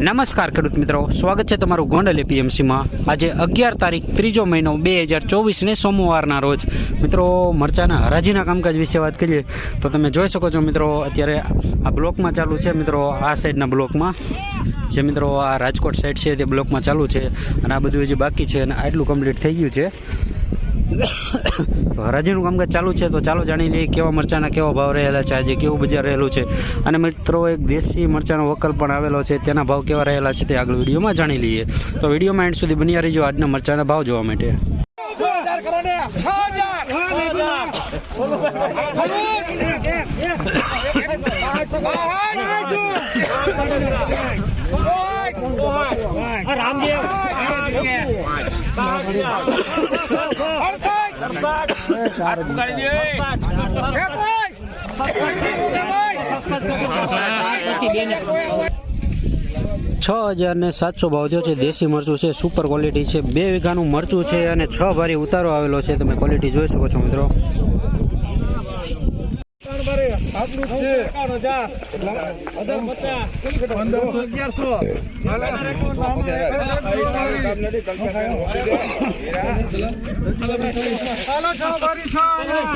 નમસ્કાર ખેડૂત મિત્રો. સ્વાગત છે તમારું ગોંડલ એપીએમસીમાં. આજે અગિયાર તારીખ, ત્રીજો મહિનો, બે હજાર ચોવીસને સોમવારના રોજ. મિત્રો, મરચાના હરાજીના કામકાજ વિશે વાત કરીએ, તો તમે જોઈ શકો છો મિત્રો, અત્યારે આ બ્લોકમાં ચાલુ છે મિત્રો, આ સાઈડના બ્લોકમાં. જે મિત્રો, આ રાજકોટ સાઈડ છે તે બ્લોકમાં ચાલુ છે. અને આ બધું હજી બાકી છે અને આટલું કમ્પ્લીટ થઈ ગયું છે. હરાજીનું કામકાજ ચાલુ છે, તો ચાલો જાણી લઈએ કેવા મરચાંના કેવા ભાવ રહેલા છે, આજે કેવું બજાર રહેલું છે. અને મિત્રો, એક દેશી મરચાંનો વકલ પણ આવેલો છે, તેના ભાવ કેવા રહેલા છે તે આગળ વિડીયોમાં જાણી લઈએ. તો વિડીયોમાં એન્ડ સુધી બની રહીજો આજના મરચાંના ભાવ જોવા માટે. છ હજાર ને સાતસો ભાવ થયો છે, દેશી મરચું છે સુપર ક્વોલિટી છે, બે વીઘાનું મરચું છે અને છ ભારી ઉતારો આવેલો છે, તમે ક્વોલિટી જોઈ શકો છો મિત્રો.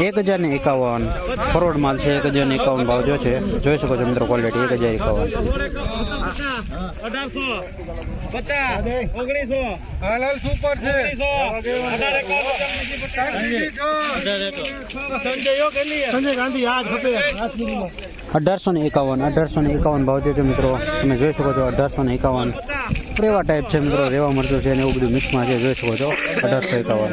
એક હજાર ને એકાવન ફોરવર્ડ માલ છે એક હજાર ને એકાવન ભાવ જો છે જોઈ શકો છો મિત્રો ક્વોલિટી એક હજાર એકાવન અઢારસો પચાસ ઓગણીસો સુપર છે સંજય ગાંધી આજ ખપે અઢારસો ને એકાવન, અઢારસો ને એકાવન ભાવ છે મિત્રો. તમે જોઈ શકો છો અઢારસો ને એકાવન. રેવા ટાઈપ છે મિત્રો, રેવા મરચું છે અને એવું બધું મિક્સમાં છે, જોઈ શકો છો. અઢારસો એકાવન.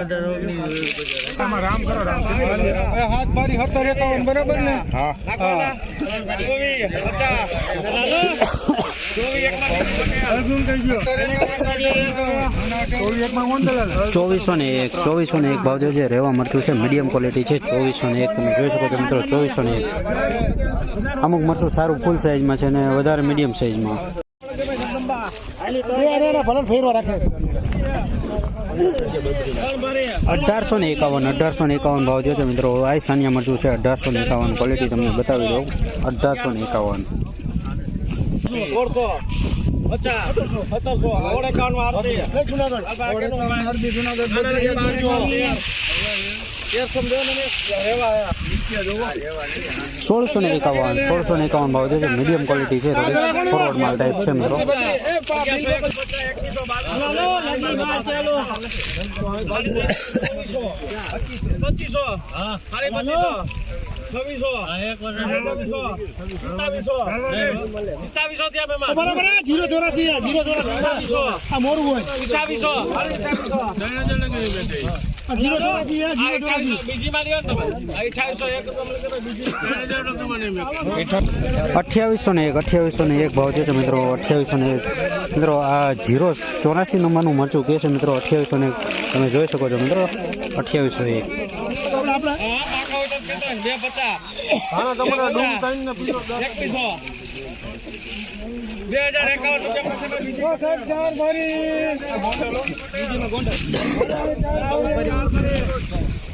બરાબર ને હા. ચોવીસ ને એક, ચોવીસો ને એક ભાવ જો છે રહેવા મરચું છે મીડિયમ ક્વોલિટી છે, ચોવીસો ને એક. તમે જોઈ શકો છો મિત્રો, ચોવીસો ને એક. અમુક મરચું સારું ફૂલ સાઇઝમાં છે ને વધારે મીડિયમ સાઇઝમાં અઢારસો ને એકાવન, અઢારસો ને એકાવન ભાવ જો છે મિત્રો. આ સાનિયા મરચું છે, અઢારસો ને એકાવન ક્વોલિટી તમને બતાવી દઉં. અઢારસો ને એકાવન. સોળસો પચાસ સત્તરસો ઓળ એકાવન આરતી જુનાગઢ. તેરસો ને રેવા સોળસો ને એકાવન સોળસો ને એકાવન ભાવ જે છે મીડિયમ ક્વોલિટી છે થોડી ફોરવર્ડ માલ. ટાઈપ છે મિત્રો બીજી મારી અઠાવીસો અઠ્યાવીસો ને એક અઠ્યાવીસો ને એક ભાવ છે મિત્રો અઠ્યાવીસો ને એક. મિત્રો આ જીરો ચોરાસી નંબરનું મરચું કે છે મિત્રો અઠ્યાવીસો ને એક. તમે જોઈ શકો છો મિત્રો અઠ્યાવીસો એક. બે હજાર એકાવન રૂપિયા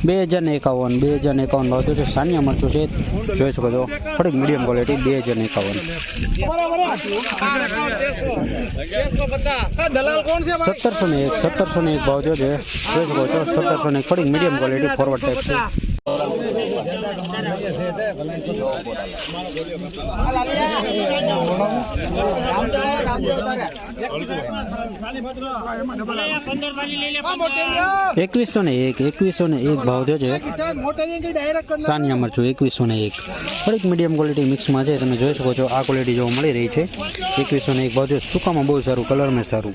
બે હજાર ને એકાવન, બે હજાર ને એકાવન ભાવ છે સાનિયા મરચું છે, જોઈ શકો છો. થોડીક મીડિયમ ક્વોલિટી બે હજાર ને એકાવન. સત્તરસો ને એક, સત્તરસો ને એક ભાવ જો છે. જોઈ શકો છો, સત્તરસો ને થોડીક મીડિયમ ક્વોલિટી ફોરવર્ડ ટાઈપ છે. એકવીસો ને એક, એકવીસો ને એક ભાવ થયો છે. સાનિયા મરચું એકવીસો ને એક. થોડીક મીડિયમ ક્વોલિટી મિક્સમાં છે, તમે જોઈ શકો છો, આ ક્વોલિટી જોવા મળી રહી છે. એકવીસો ને એક ભાવ થયો, સુકામાં બહુ સારું કલરમાં સારું.